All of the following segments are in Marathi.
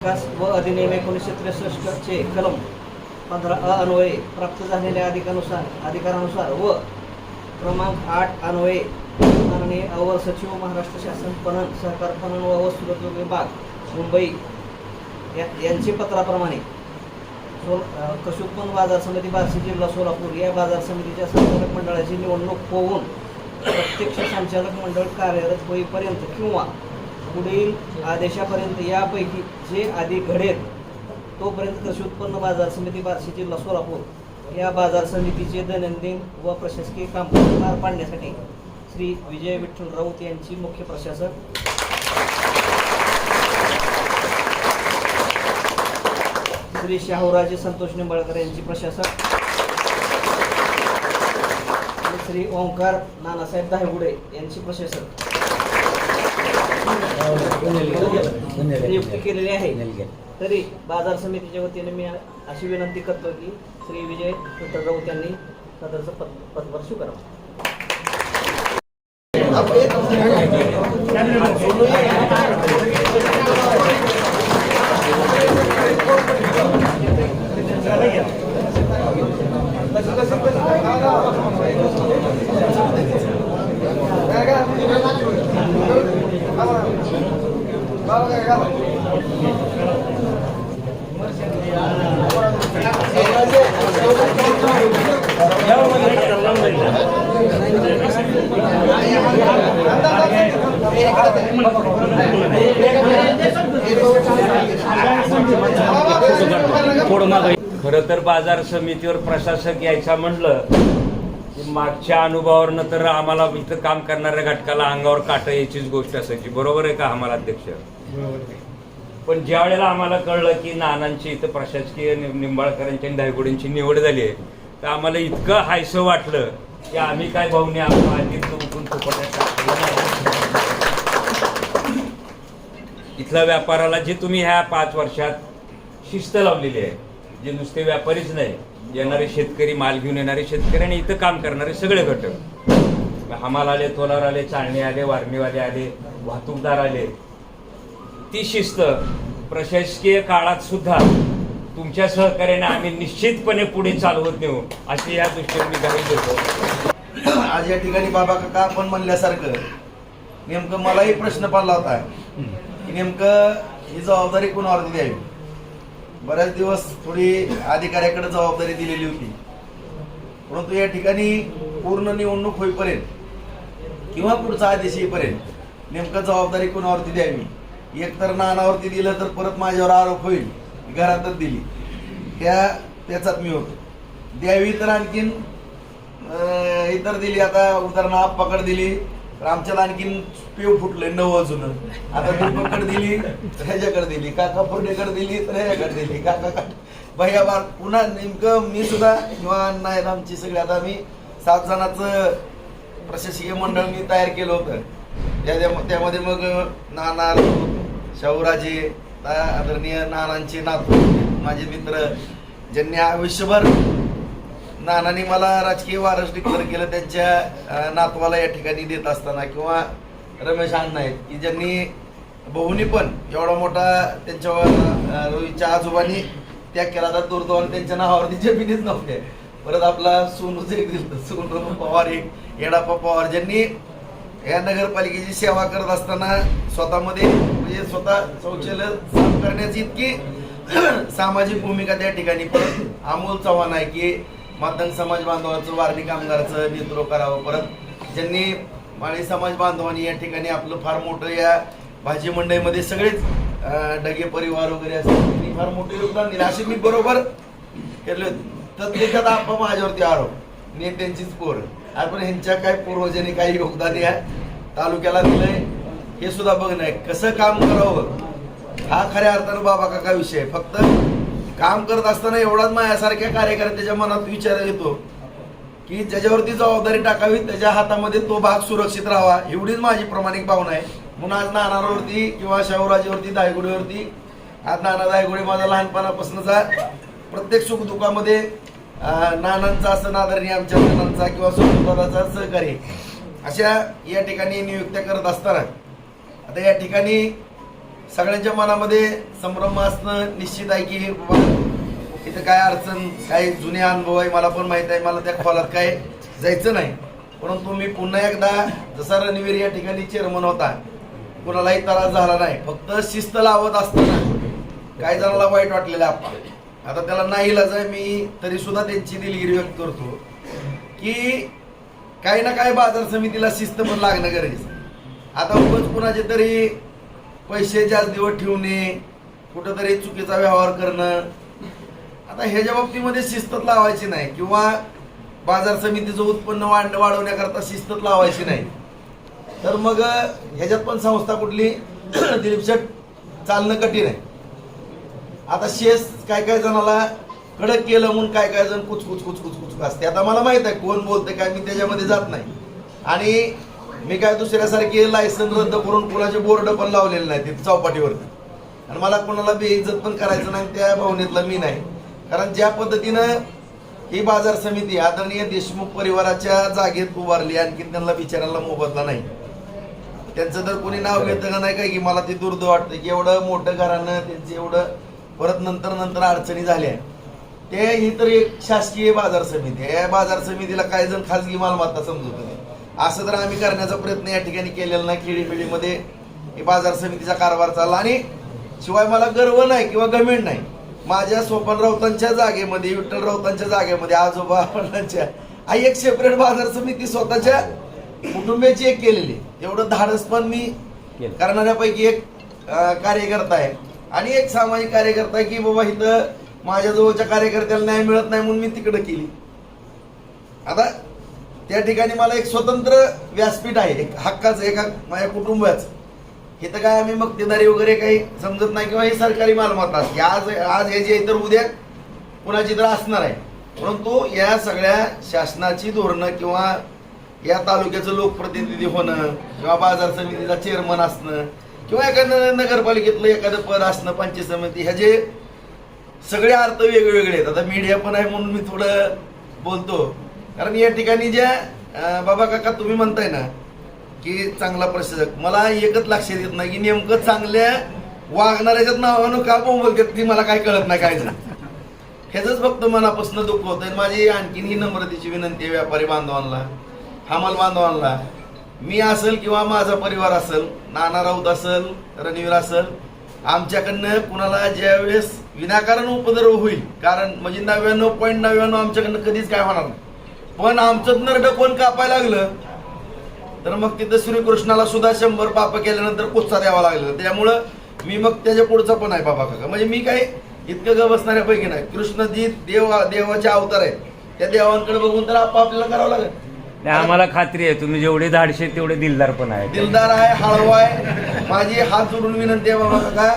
विकास व अधिनियम एकोणीसशे त्रेसष्टचे कलम पंधरा अ अन्वये प्राप्त झालेल्या अधिकानुसार अधिकारानुसार व क्रमांक आठ अन्वये माननीय अवर सचिव महाराष्ट्र शासन पणन सहकार पणन व वस्तुगत विभाग मुंबई या यांची पत्राप्रमाणे सो अ, बाजार समिती बार्शी जिल्हा सोलापूर या बाजार समितीच्या संचालक मंडळाची निवडणूक होऊन प्रत्यक्ष संचालक मंडळ कार्यरत होईपर्यंत किंवा पुढील आदेशापर्यंत यापैकी जे आधी घडेल तोपर्यंत कृषी उत्पन्न बाजार समिती बार्शी जिल्हा सोलापूर या बाजार समितीचे दैनंदिन व प्रशासकीय काम पार पाडण्यासाठी श्री विजय विठ्ठल राऊत यांची मुख्य प्रशासक. श्री शाहूराजे संतोष निंबाळकर यांची प्रशासक. श्री ओंकार नानासाहेब दाहेगुडे यांची प्रशासक. नियुक्ती केलेली आहे. तरी बाजार समितीच्या वतीने मी अशी विनंती करतो की श्री विजय राऊत यांनी सदरचं पद पदभार स्वीकारावं. खरं तर बाजार समितीवर प्रशासक यायचा म्हटलं मागच्या अनुभवावरनं तर आम्हाला इथं काम करणाऱ्या घटकाला अंगावर काट याचीच गोष्ट असायची. बरोबर आहे का आम्हाला अध्यक्ष? पण ज्या वेळेला आम्हाला कळलं की नानांची इथं प्रशासकीय निंबाळकरांची आणि धायगुडींची निवड झाली आहे तर आम्हाला इतकं हायसं वाटलं की आम्ही काय भाऊनी आधीच उठून नाही. इथल्या व्यापाराला जे तुम्ही ह्या पाच वर्षात शिस्त लावलेली आहे जे नुसते व्यापारीच नाही येणारे शेतकरी माल घेऊन येणारे शेतकरी आणि इथं काम करणारे सगळे घटक. हमाल आले तोलार आले चाळणे आले वारणीवाले आले वाहतूकदार आले. ती शिस्त प्रशासकीय काळात सुद्धा तुमच्या सहकार्याने आम्ही निश्चितपणे पुढे चालवत नेऊ अशी या दृष्टीने मी ग्वाही देतो. आज या ठिकाणी बाबा काका आपण म्हणल्यासारखं नेमकं मलाही प्रश्न पडला होता. की नेमकं ही जबाबदारी कोणावरती द्यावी? बऱ्याच दिवस थोडी अधिकाऱ्याकडे जबाबदारी दिलेली होती. परंतु या ठिकाणी पूर्ण निवडणूक होईपर्यंत किंवा पुढचा आदेश येईपर्यंत नेमकं जबाबदारी कोणावरती द्यावी? एकतर नानावरती दिलं तर परत माझ्यावर आरोप होईल घरातच दिली. त्या त्याचात मी होतो. द्यावी तर आणखीन इतर दिली आता उदाहरणार्थ पकड दिली. तर आमच्याला आणखीन पेव फुटले नऊ अजून. आता दीपककडे दिली तर ह्याच्याकडे दिली काका फुर्डेकडे दिली तर ह्याच्याकडे दिली. काका भैया बार पुन्हा नेमकं मी सुद्धा किंवा नाही आमची सगळी. आता आम्ही सात जणांचं प्रशासकीय मंडळ मी तयार केलं होतं. त्या- त्यामध्ये मग नाना शाहूराजे आदरणीय नानांचे नातू माझे मित्र ज्यांनी आयुष्यभर नानांनी मला राजकीय वारस डिक्लेअर केलं त्यांच्या नातवाला या ठिकाणी देत असताना किंवा रमेश अण्णा आहेत की ज्यांनी भाऊनी पण एवढा मोठा त्यांच्या रोहितच्या आजोबांनी त्याग केला. तर दुर्दैवाने त्यांच्या नावावरती जमिनीच नव्हते परत आपला सोनूच एक दिलं सोनू पवार एक येडाप्पा पवार ज्यांनी या नगरपालिकेची सेवा करत असताना स्वतःमध्ये म्हणजे स्वतः शौचालय साफ करण्याची इतकी सामाजिक भूमिका त्या ठिकाणी. पण अमोल चव्हाण आहे की मातंग समाज बांधवाचं वारणी कामगाराचं नेतृत्व करावं परत. ज्यांनी माळी समाज बांधवांनी या ठिकाणी आपलं फार मोठं या भाजी मंडईमध्ये सगळेच डगे परिवार वगैरे असतील त्यांनी फार मोठं योगदान दिलं. असे मी बरोबर केले तर त्याच्यात आपण माझ्यावरती आरोप. नेत्यांचीच पोर आपण ह्यांच्या काय पूर्वजांनी काही योगदान या तालुक्याला दिलंय हे सुद्धा बघणं आहे. कसं काम करावं? हा खऱ्या अर्थानं बाबा काका विषय आहे. फक्त काम करत असताना एवढाच माझ्यासारख्या कार्यकर्त्याच्या मनात विचार येतो की ज्याच्यावरती जबाबदारी टाकावी त्याच्या हातामध्ये तो भाग सुरक्षित राहावा. एवढीच माझी प्रामाणिक भावना आहे. म्हणून आज नानावरती किंवा शाहूराजीवरती दायगुडीवरती आज नाना दायगुडी माझा लहानपणापासूनचा प्रत्येक सुखदुःखामध्ये नानांचा असं आदरणीय आमच्या नानांचा किंवा सुखदाचा सहकारी अशा या ठिकाणी नियुक्त्या करत असताना आता या ठिकाणी सगळ्यांच्या मनामध्ये संभ्रम असणं निश्चित आहे की इथं काय अडचण काय जुने अनुभव आहे मला पण माहीत आहे मला त्या खोलात काय जायचं नाही परंतु मी पुन्हा एकदा जसा रणवीर या ठिकाणी चेअरमन होता कुणालाही त्रास झाला नाही फक्त शिस्त लावत असताना काही जणाला वाईट वाटलेलं आपण आता त्याला नाही इलाज आहे मी तरी सुद्धा त्यांची दिलगिरी व्यक्त करतो की काही ना काही बाजार समितीला शिस्त पण लागणं गरजेचं आहे. आता उगाच कुणाचे तरी पैसे जास्त दिवस ठेवणे कुठंतरी चुकीचा व्यवहार करणं. आता ह्याच्या बाबतीमध्ये शिस्तच लावायची नाही किंवा बाजार समितीचं उत्पन्न वाढ वाढवण्याकरता शिस्तच लावायची नाही तर मग ह्याच्यात पण संस्था कुठली दिलीप चालणं कठीण आहे. आता शेस काय काय जणाला कडक केलं म्हणून काय काय जण कुच कुच कुच कुच कुच असते. आता मला माहीत आहे कोण बोलते काय मी त्याच्यामध्ये जात नाही. आणि मी काय दुसऱ्यासारखे लायसन रद्द करून कोणाचे बोर्ड पण लावलेले नाही तिथे चौपाटीवरती. आणि मला कोणाला बेइज्जत पण करायचं नाही त्या भावनेतला मी नाही. कारण ज्या पद्धतीनं ही बाजार समिती आदरणीय देशमुख परिवाराच्या जागेत उभारली आणखी त्यांना बिचारायला मोबदला नाही. त्यांचं तर कोणी नाव घेतं का नाही काय की मला ते दुर्द वाटतं की एवढं मोठं घरानं त्यांचं एवढं परत नंतर नंतर अडचणी झाल्या. ते ही तर एक शासकीय बाजार समिती आहे. या बाजार समितीला काही जण खाजगी मालमत्ता समजत नाही असं तर आम्ही करण्याचा प्रयत्न या ठिकाणी केलेला नाही. खेडीमेडीमध्ये ही बाजार समितीचा कारभार चालला आणि शिवाय मला गर्व नाही किंवा गमेंट नाही. माझ्या सोपन राऊतांच्या जागेमध्ये विठ्ठल राऊतांच्या जागेमध्ये आजोबा आई एक सेपरेट बाजार समिती स्वतःच्या कुटुंबाची एक केलेली. एवढं धाडस पण मी केलं. करणाऱ्यापैकी एक कार्यकर्ता आहे. आणि एक सामाजिक कार्यकर्ता आहे की बाबा इथं माझ्या जवळच्या कार्यकर्त्याला न्याय मिळत नाही म्हणून मी तिकडे केली. आता त्या ठिकाणी मला एक स्वतंत्र व्यासपीठ आहे एक हक्काचं एका माझ्या कुटुंबाचं. तर काय आम्ही मक्तेदारी वगैरे काही समजत नाही किंवा ही सरकारी मालमत्ता असते. आज आज हे जे तर उद्या कुणाची तर असणार आहे. परंतु या सगळ्या शासनाची धोरणं किंवा या तालुक्याचं लोकप्रतिनिधी होणं किंवा बाजार समितीचा चेअरमन असणं किंवा एखादं नगरपालिकेतलं एखादं पद असणं पंचायत समिती ह्याचे सगळे अर्थ वेगवेगळे आहेत. आता मीडिया पण आहे म्हणून मी थोडं बोलतो. कारण या ठिकाणी ज्या बाबा काका तुम्ही म्हणताय ना की चांगला प्रशासक मला एकच लक्षात येत नाही की नेमकं चांगल्या वागणाऱ्याच्यात नावानं का बोलतात ती मला काय कळत नाही काय झालं ह्याच फक्त मनापासून दुःख होतं आणि माझी आणखीन ही नम्रतेची विनंती आहे व्यापारी बांधवांना. हमाल बांधवांना. मी असेल किंवा माझा परिवार असेल नाना राऊत असेल रणवीर असेल आमच्याकडनं कुणाला ज्यावेळेस विनाकारण उपद्रव होईल कारण म्हणजे नव्याण्णव पॉईंट नव्याण्णव आमच्याकडनं कधीच काय होणार नाही. पण आमचं नरड कोण कापायला लागलं? तर मग तिथं श्रीकृष्णाला सुद्धा शंभर पाप केल्यानंतर कुस्ता द्यावा लागला त्यामुळं मी मग त्याच्या पुढचा पण आहे बाबा काका. म्हणजे मी काय इतकं ग बसणाऱ्यापैकी नाही. कृष्ण जी देव देवाचे अवतार आहेत. त्या देवांकडे बघून तर आप आपल्याला करावं लागेल. नाही, आम्हाला खात्री आहे. तुम्ही जेवढे धाडशे तेवढे दिलदार पण आहे दिलदार आहे हळवा आहे. माझी हात जोडून विनंती आहे बाबा काका.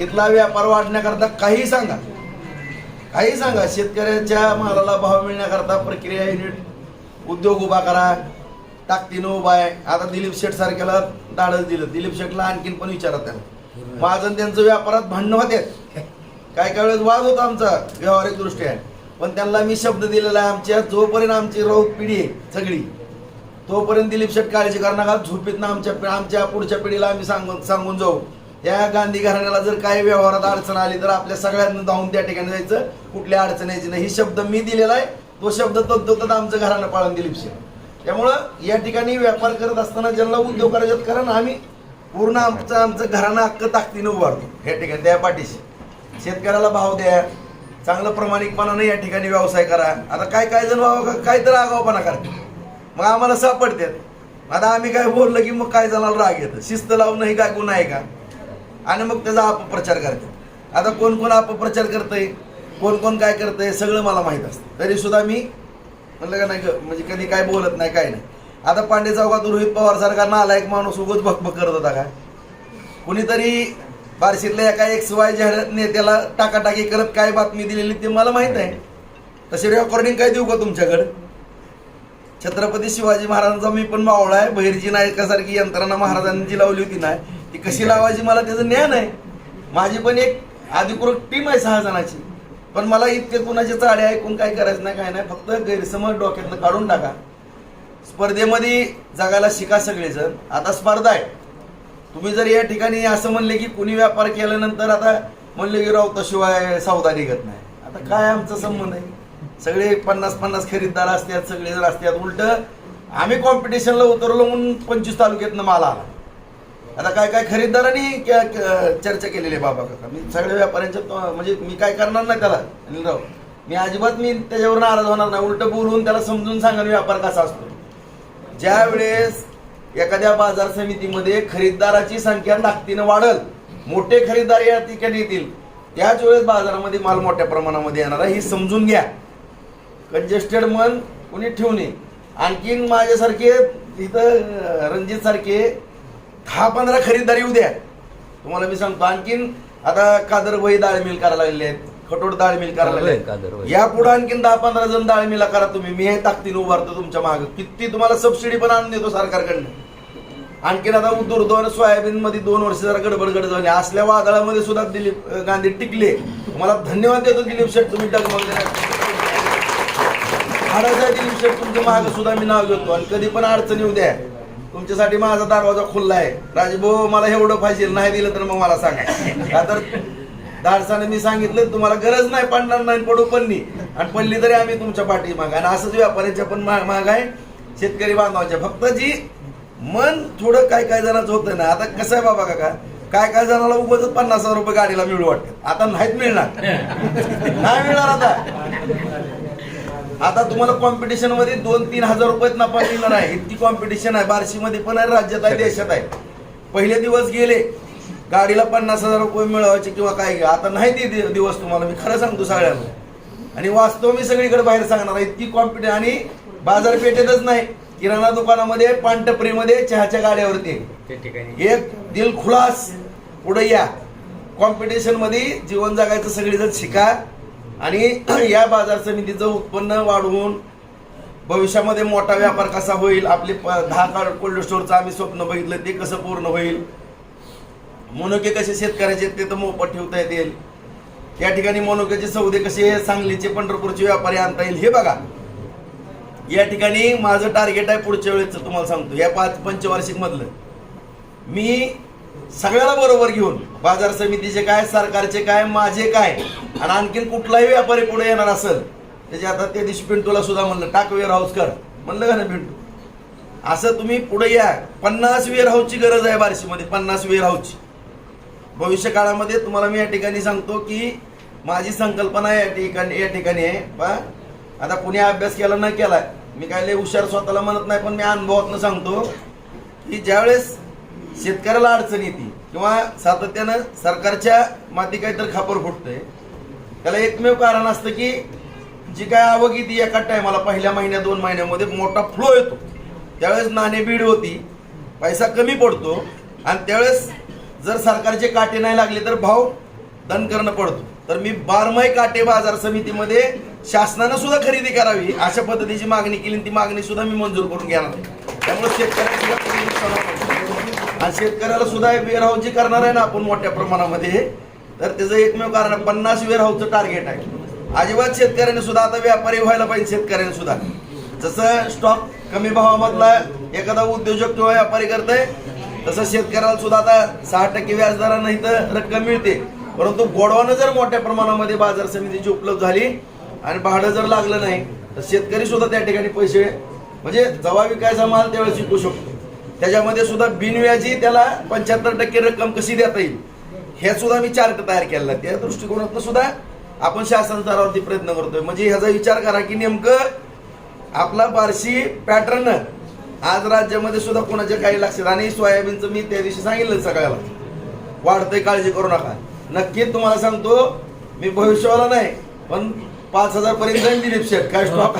इथला व्यापार वाढण्याकरता काही सांगा. काही सांगा शेतकऱ्याच्या मालाला भाव मिळण्याकरता प्रक्रिया युनिट उद्योग उभा करा. ताकदीनं उभा आहे. आता दिलीप शेठ सारख्याला दाडच दिलं. दिलीप शेठला आणखीन पण विचारा त्याला माझं त्यांचं व्यापारात भांडणं होत्यात काय काय वेळेस वाद होता आमचा व्यावहारिक दृष्ट्या. पण त्यांना मी शब्द दिलेला आहे. आमच्या जोपर्यंत आमची राऊत पिढी आहे सगळी तोपर्यंत दिलीप शेठ काळजी करणार झोपेत ना आमच्या आमच्या पुढच्या पिढीला आम्ही सांगून सांगून जाऊ. या गांधी घराण्याला जर काही व्यवहारात अडचण आली तर आपल्या सगळ्यांना धावून त्या ठिकाणी जायचं. कुठल्या अडचण यायची नाही. ही शब्द मी दिलेला आहे. तो शब्द तद्दोतच आमचं घराणं पाळून दिलीप शेठ त्यामुळं या ठिकाणी व्यापार करत असताना ज्यांना उद्योग करायचे कारण आम्ही पूर्ण आमचं आमचं घराणं हक्क ताकदीनं उभारतो. या ठिकाणी त्या पाठीशी. शेतकऱ्याला भाव द्या. चांगलं प्रामाणिकपणानं या ठिकाणी व्यवसाय करा. आता काय काय जण बाबा काय तर आगावपणा करतात. मग आम्हाला सापडतात. आता आम्ही काय बोललं की मग काय जणाला राग येतं? शिस्त लावणं ही काय गुन्हा आहे का? आणि मग त्याचा अपप्रचार करतात आता कोण कोण अपप्रचार करतंय? कोण कोण काय करतंय? सगळं मला माहीत असतं. तरी सुद्धा मी म्हणलं का नाही म्हणजे कधी काय बोलत नाही काय नाही. आता पांडे चौकात रोहित पवार सारखा नालायक माणूस उगच भकभक करत होता का? कुणीतरी बार्शीतल्या एका एक्स वाय झेड नेत्याला टाकाटाकी करत काय बातमी दिलेली ते मला माहीत आहे. तशी रेकॉर्डिंग काय देऊ का तुमच्याकडं? छत्रपती शिवाजी महाराजांचा मी पण मावळा आहे. बहिरजी नायकासारखी यंत्रणा महाराजांनी जी लावली होती ना ती कशी लावायची मला त्याचं ज्ञान आहे. माझी पण एक अधिकृत टीम आहे सहा जणाची. पण मला इतके कुणाचे चाडे ऐकून काय करायचं नाही काय नाही. फक्त गैरसमज डोक्यातनं काढून टाका. स्पर्धेमध्ये जगायला शिका सगळेजण. आता स्पर्धा आहे. तुम्ही जर या ठिकाणी असं म्हणले की कुणी व्यापार केल्यानंतर आता म्हणले की रावताशिवाय सौदा निघत नाही. आता काय आमचा संबंध आहे? सगळे पन्नास पन्नास खरीददार असतात सगळे जर असतात. उलट आम्ही कॉम्पिटिशनला उतरलो म्हणून पंचवीस तालुक्यातनं माल आला. आता काय काय खरीददारांनी क- चर्चा केलेली आहे बाबा काका. मी सगळ्या व्यापाऱ्यांच्या म्हणजे मी काय करणार नाही त्याला अनिलराव. मी अजिबात मी त्याच्यावर नाराज होणार नाही. उलट बोलून त्याला समजून सांगा व्यापार कसा असतो. ज्या वेळेस एखाद्या बाजार समितीमध्ये खरीददाराची संख्या ताकदीनं वाढल मोठे खरीददार या ठिकाणी येतील त्याच वेळेस बाजारामध्ये माल मोठ्या प्रमाणामध्ये येणार आहे हे समजून घ्या. कंजेस्टेड मन कोणी ठेवू नये. आणखीन माझ्यासारखे इथं रणजित सारखे दहा पंधरा खरीददार येऊ द्या तुम्हाला मी सांगतो आणखीन आता कादर वही डाळ मिल करायला लागले आहेत खटोट डाळ मिल करायला लागले आहेत. या पुढे आणखीन दहा पंधरा जण डाळ मिला करा तुम्ही. मी हे ताकदीने उभारतो तुमच्या मागे. किती तुम्हाला सबसिडी पण आणून देतो सरकारकडनं. आणखीन आता दूर आणि सोयाबीन मध्ये दोन वर्ष जरा गडबड गडबड झाली. असल्या वादळामध्ये सुद्धा दिलीप गांधी टिकले. तुम्हाला धन्यवाद देतो दिलीप शेठ तुम्ही दिलीप शेठ तुमच्या मागे सुद्धा मी नाव घेतो. आणि कधी पण अडचण येऊ द्या. तुमच्यासाठी माझा दरवाजा खुल्ला आहे राजभाऊ मला एवढं पाहिजे नाही दिलं तर मग मला सांगा. का तर धाडसाने मी सांगितलं तुम्हाला गरज नाही पडणार नाही पडू पण आणि पडली तरी आम्ही तुमच्या पाठी माग आणि असंच व्यापाऱ्यांच्या पण माग आहे. शेतकरी बांधवाच्या. फक्त जी मन थोडं काय काय जणांचं होतं ना आता कसं आहे बाबा काका? काय काय जणाला उगाच पन्नास हजार रुपये गाडीला मिळू वाटतं आता नाहीत मिळणार. नाही मिळणार आता. आता तुम्हाला कॉम्पिटिशनमध्ये दोन तीन हजार रुपयात नफा मिळणार आहे. इतकी कॉम्पिटिशन आहे. बार्शीमध्ये पण आहे राज्यात आहे देशात आहे. पहिले दिवस गेले गाडीला पन्नास हजार रुपये मिळवायचे किंवा काय आता नाही ते दिवस तुम्हाला. मी खरं सांगतो सगळ्यांना. आणि वास्तव मी सगळीकडे बाहेर सांगणार आहे. इतकी कॉम्पिटिशन आणि बाजारपेठेतच नाही. किराणा दुकानामध्ये पानटपरीमध्ये चहाच्या गाड्यावरती. एक दिल खुलास. पुढे या. कॉम्पिटिशनमध्ये जीवन जगायचं सगळेजण शिका. आणि या बाजार समितीचं उत्पन्न वाढवून भविष्यामध्ये मोठा व्यापार कसा होईल आपले प- दहा कार्ड कोल्ड स्टोअरचं आम्ही स्वप्न बघितलं ते कसं पूर्ण होईल? मोनोके कसे शेतकऱ्याचे ते तर मोफत ठेवता येतील. या ठिकाणी मोनोकेचे सौदे कसे सांगलीचे पंढरपूरचे व्यापारी आणता येईल हे बघा. या ठिकाणी माझं टार्गेट आहे पुढच्या वेळेचं तुम्हाला सांगतो. या पाच पंचवार्षिक मधलं मी सगळ्याला बरोबर घेऊन बाजार समितीचे काय सरकारचे काय माझे काय आणि आणखीन कुठलाही व्यापारी पुढे येणार असेल त्याचे आता त्या दिवशी पिंटूला सुद्धा म्हणलं टाक वेअर हाऊस कर. म्हणलं का ना पिंटू? असं तुम्ही पुढे या. पन्नास वेअर हाऊसची गरज आहे बार्शीमध्ये पन्नास वेअर हाऊसची भविष्य काळामध्ये तुम्हाला मी या ठिकाणी सांगतो की माझी संकल्पना या ठिकाणी या ठिकाणी आहे. पा आता कुणी अभ्यास केला न केला मी काय लय हुशार स्वतःला म्हणत नाही पण मी अनुभवातनं सांगतो की ज्यावेळेस शेतकऱ्याला अडचण येते किंवा सातत्यानं सरकारच्या माती काहीतरी खापर फुटतंय. त्याला एकमेव कारण असतं की जी काय आवक येते एका टायमाला पहिल्या महिन्या दोन महिन्यामध्ये मोठा फ्लो येतो. त्यावेळेस नाणेबीड होती पैसा कमी पडतो आणि त्यावेळेस जर सरकारचे काटे नाही लागले तर भाव दन करणं पडतो. तर मी बारमाही काटे बाजार समितीमध्ये शासनानं सुद्धा खरेदी करावी अशा पद्धतीची मागणी केली आणि ती मागणी सुद्धा मी मंजूर करून घेणार त्यामुळे शेतकऱ्यांना आणि शेतकऱ्याला सुद्धा वेअर हाऊस जे करणार आहे ना आपण मोठ्या प्रमाणामध्ये. तर त्याचं एकमेव कारण पन्नास वेअर हाऊसचं टार्गेट आहे. अजिबात शेतकऱ्याने सुद्धा आता व्यापारी व्हायला पाहिजे शेतकऱ्याने सुद्धा. जसं स्टॉक कमी भावामधला एखादा उद्योजक किंवा व्यापारी करतोय तसं शेतकऱ्याला सुद्धा आता सहा टक्के व्याजदरानं इथं रक्कम मिळते. परंतु गोडवानं जर मोठ्या प्रमाणामध्ये बाजार समितीची उपलब्ध झाली आणि भाडं जर लागलं नाही तर शेतकरी सुद्धा त्या ठिकाणी पैसे म्हणजे जवा विकायचा माल त्यावेळेस विकू शकतो. त्याच्यामध्ये सुद्धा बिनव्याजी त्याला पंच्याहत्तर टक्के रक्कम कशी देता येईल? हे सुद्धा मी चार्ट तयार केलेला त्या दृष्टिकोनातून सुद्धा आपण शासन स्तरावरती प्रयत्न करतोय. म्हणजे ह्याचा विचार करा की नेमकं आपला बारशी पॅटर्न आज राज्यामध्ये सुद्धा कोणाच्या काही लक्षात? आणि सोयाबीनचं मी त्या दिवशी सांगितलं सगळ्याला. वाढतंय काळजी करू नका. नक्कीच तुम्हाला सांगतो मी भविष्यवाला नाही पण पाच हजार पर्यंत जाईल दिलीप शेठ. काय स्टॉक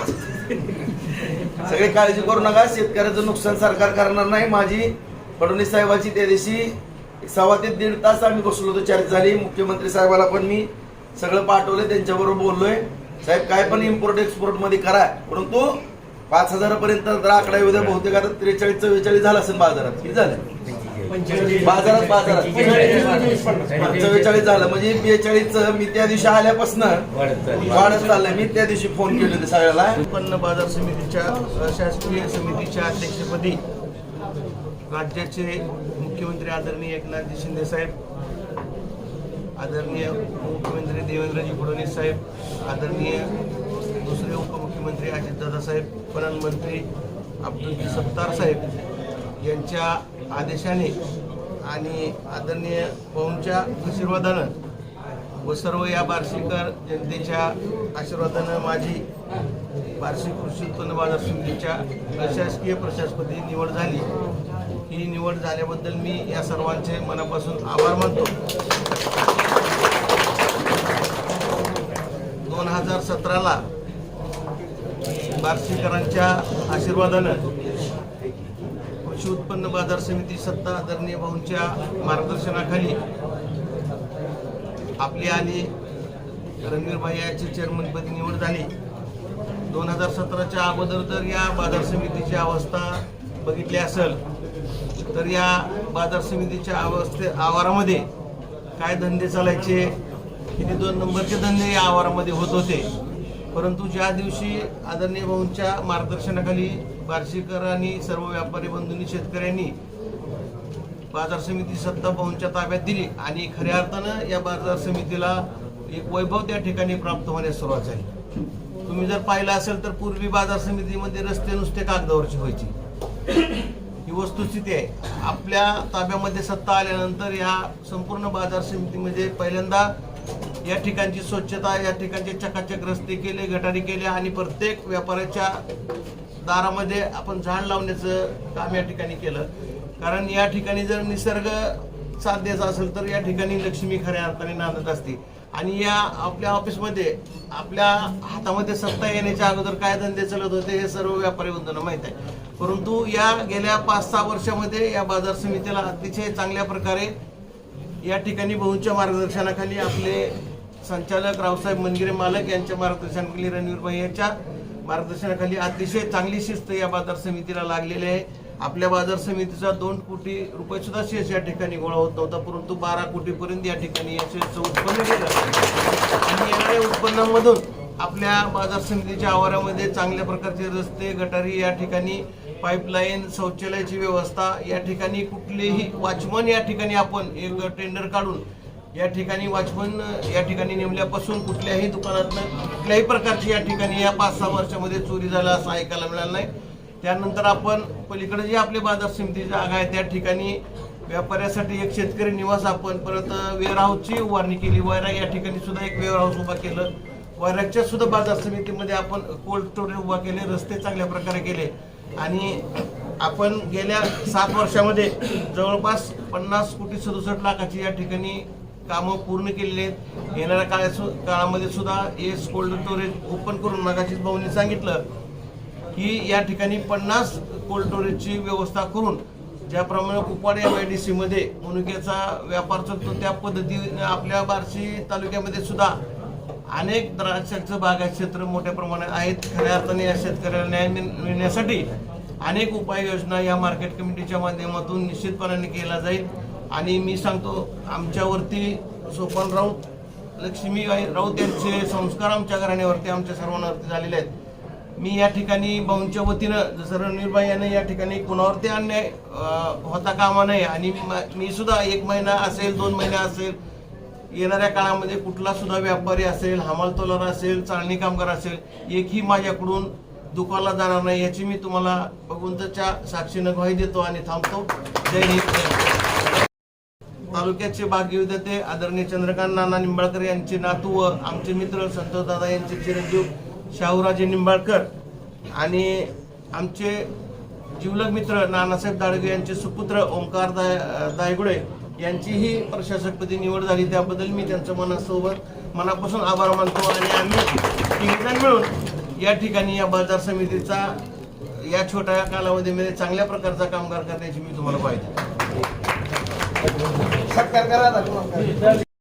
सगळे काळजी करू नका. शेतकऱ्याचं नुकसान सरकार करणार नाही. माझी फडणवीस साहेबाची त्या दिवशी सव्वा ते दीड तास आम्ही बसलो होतो चर्चा झाली. मुख्यमंत्री साहेबाला पण मी सगळं पाठवलं त्यांच्याबरोबर बोललोय. साहेब काय पण इम्पोर्ट एक्सपोर्टमध्ये करा. परंतु पाच हजारापर्यंत जर आकडा बहुतेक आता त्रेचाळीस चव्वेचाळीस झाला असेल बाजारात. हे झालं? बाजारात बाजारात. चव्वेचाळीस झालं. म्हणजे बेचाळीस मी त्या दिवशी आल्यापासून वाढत चालली. वाढत चाललंय. मी त्या दिवशी फोन केले होते सगळ्याला. उत्पन्न बाजार समितीच्या शासकीय समितीच्या अध्यक्षपदी राज्याचे मुख्यमंत्री आदरणीय एकनाथजी शिंदे साहेब आदरणीय मुख्यमंत्री देवेंद्रजी फडणवीस साहेब आदरणीय दुसरे उपमुख्यमंत्री अजितदादा साहेब पणन मंत्री अब्दुल सत्तार साहेब यांच्या आदेशाने आणि आदरणीय भाऊंच्या आशीर्वादानं व सर्व या बार्शीकर जनतेच्या आशीर्वादानं माझी बार्शी कृषी उत्पन्न बाजार समितीच्या प्रशासकीय प्रशासपदी निवड झाली. ही निवड झाल्याबद्दल मी या सर्वांचे मनापासून आभार मानतो. दोन हजार सतराला बार्शीकरांच्या आशीर्वादानं कृषी उत्पन्न बाजार समिती सत्ता आदरणीय भाऊंच्या मार्गदर्शनाखाली आपली आणि रणवीर भाई याची चेअरमनपदी निवड झाली. दोन हजार सतराच्या अगोदर जर या बाजार समितीची अवस्था बघितली असेल तर या बाजार समितीच्या अवस्थे आवारामध्ये काय धंदे चालायचे? किती दोन नंबरचे धंदे या आवारामध्ये होत होते? परंतु ज्या दिवशी आदरणीय भाऊंच्या मार्गदर्शनाखाली बार्शीकरांनी सर्व व्यापारी बंधूंनी शेतकऱ्यांनी बाजार समिती सत्ता पाहूनच्या ताब्यात दिली आणि खऱ्या अर्थानं या बाजार समितीला एक वैभव त्या ठिकाणी प्राप्त होण्यास सुरुवात झाली. तुम्ही जर पाहिलं असेल तर पूर्वी बाजार समितीमध्ये रस्ते नुसते कागदावरचे व्हायचे. ही वस्तुस्थिती आहे. आपल्या ताब्यामध्ये सत्ता आल्यानंतर या संपूर्ण बाजार समितीमध्ये पहिल्यांदा या ठिकाणची स्वच्छता या ठिकाणचे चकाचक रस्ते केले गटारी केले आणि प्रत्येक व्यापाऱ्याच्या दारामध्ये आपण झाड लावण्याचं काम या ठिकाणी केलं. कारण या ठिकाणी जर निसर्ग साथ द्यायचा असेल तर या ठिकाणी लक्ष्मी खऱ्या अर्थाने नांदत असते. आणि या आपल्या ऑफिसमध्ये आपल्या हातामध्ये सत्ता येण्याच्या अगोदर काय धंदे चालत होते हे सर्व व्यापारी बंधूंना माहीत आहे. परंतु या गेल्या पाच सहा वर्षामध्ये या बाजार समितीला अतिशय चांगल्या प्रकारे या ठिकाणी बहुच्या मार्गदर्शनाखाली आपले संचालक रावसाहेब मनगिरे मालक यांच्या मार्गदर्शनाखाली रणवीर भाई यांच्या मार्गदर्शनाखाली अतिशय चांगली शिस्त या बाजार समितीला लागलेली आहे. आपल्या बाजार समितीचा दोन कोटी रुपये सुद्धा शेष या ठिकाणी गोळा होत नव्हता परंतु बारा कोटीपर्यंत या ठिकाणी या शेषचं उत्पन्न गेलं आणि येणाऱ्या उत्पन्नामधून आपल्या बाजार समितीच्या आवारामध्ये चांगल्या प्रकारचे रस्ते गटारी या ठिकाणी पाईपलाईन शौचालयाची व्यवस्था या ठिकाणी कुठलेही वॉचमन या ठिकाणी आपण एक टेंडर काढून या ठिकाणी वॉचमन या ठिकाणी नेमल्यापासून कुठल्याही दुकानातनं कुठल्याही प्रकारची या ठिकाणी या पाच सहा वर्षामध्ये चोरी झाला असं ऐकायला मिळालं नाही. त्यानंतर आपण पलीकडे जे आपले बाजार समिती जागा आहे त्या ठिकाणी व्यापाऱ्यासाठी एक शेतकरी निवास आपण परत वेअरहाऊसची उभारणी केली. वैराग या ठिकाणी सुद्धा एक वेअरहाऊस उभा केलं. वैरागच्या सुद्धा बाजार समितीमध्ये आपण कोल्ड स्टोरेज उभा केले रस्ते चांगल्या प्रकारे केले. आणि आपण गेल्या सात वर्षामध्ये जवळपास पन्नास कोटी सदुसष्ट लाखाची या ठिकाणी कामं पूर्ण केलेली आहेत. येणाऱ्या काळात काळामध्ये सुद्धा एस कोल्ड स्टोरेज ओपन करून मगाशीच भाऊनी सांगितलं की या ठिकाणी पन्नास कोल्ड स्टोरेजची व्यवस्था करून ज्याप्रमाणे कुपवाड एम आय डी सीमध्ये मनुक्याचा व्यापार चालतो त्या पद्धतीने आपल्या बार्शी तालुक्यामध्ये सुद्धा अनेक द्राक्षाचं बागा क्षेत्र मोठ्या प्रमाणात आहेत. खऱ्या अर्थाने या शेतकऱ्याला न्याय मिळण्यासाठी अनेक उपाययोजना या मार्केट कमिटीच्या माध्यमातून निश्चितपणाने केला जाईल. आणि मी सांगतो आमच्यावरती सोपान राऊत लक्ष्मीबाई राऊत यांचे संस्कार आमच्या घराण्यावरती आमच्या सर्वांवरती झालेले आहेत. मी या ठिकाणी भाऊंच्या वतीनं जसं रणवीरबाई यांना या ठिकाणी कुणावरती अन्याय होता कामा नये आणि म- मी सुद्धा एक महिना असेल दोन महिना असेल येणाऱ्या काळामध्ये कुठला सुद्धा व्यापारी असेल हमाल तोलार असेल चालणी कामगार असेल एकही माझ्याकडून दुकानला जाणार नाही याची मी तुम्हाला भगवंतच्या साक्षीनं ग्वाही देतो आणि थांबतो. जय हिंद. तालुक्याचे भाग्यविधाते आदरणीय चंद्रकांत नाना निंबाळकर यांचे नातू व आमचे मित्र संतोष दादा यांचे चिरंजीव शाहूराजे निंबाळकर आणि आमचे जिवलग मित्र नानासाहेब दाडगे यांचे सुपुत्र ओंकार दाय दायगुडे यांचीही प्रशासकपदी निवड झाली. त्याबद्दल मी त्यांचं मनासोबत मनापासून आभार मानतो आणि आम्ही तिघजण मिळून या ठिकाणी या बाजार समितीचा या छोट्या कालावधीमध्ये चांगल्या प्रकारचा कामगार करण्याची मी तुम्हाला पाहिजे. सत्कार करा